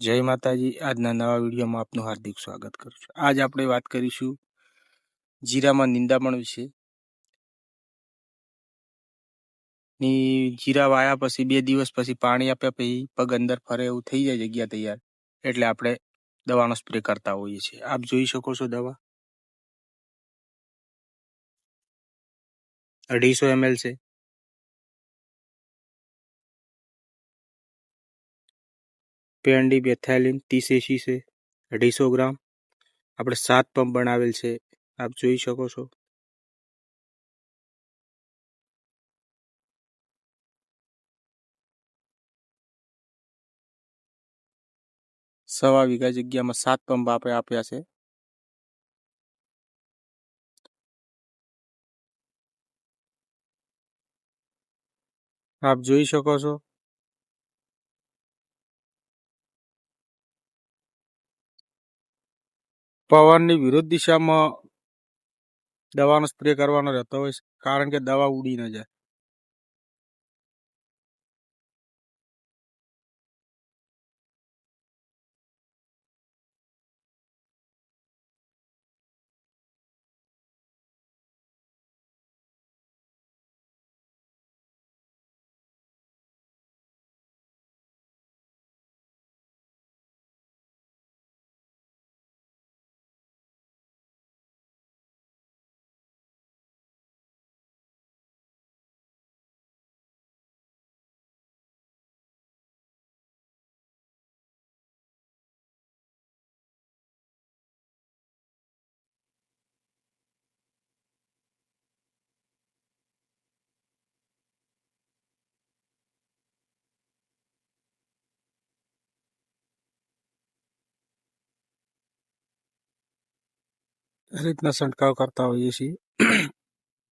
જય માતાજી. આજના નવા વિડીયોમાં આપનું હાર્દિક સ્વાગત કરું છું. આજ આપણે વાત કરીશું જીરામાં નિંદામણ વિશે. ની જીરા વાયા પછી બે દિવસ પછી પાણી આપ્યા પછી પગ અંદર ફરે એવું થઈ જાય જગ્યા તૈયાર. એટલે આપણે દવાનો સ્પ્રે કરતા હોઈએ છીએ. આપ જોઈ શકો છો દવા. અઢીસો એમએલ છે. પેન્ડી બેથેલિન ત્રીસ એસી છે અઢીસો ગ્રામ આપણે સાત પંપ બનાવેલ છે આપ જોઈ શકો છો સવા વીઘા જગ્યામાં સાત પંપ આપણે આપ્યા છે આપ જોઈ શકો છો પવનની વિરુદ્ધ દિશામાં દવાનો સ્પ્રે કરવાનો રહેતો હોય છે. કારણ કે દવા ઉડી ન જાય. રીતના છંટકાવ કરતા હોઈએ છીએ.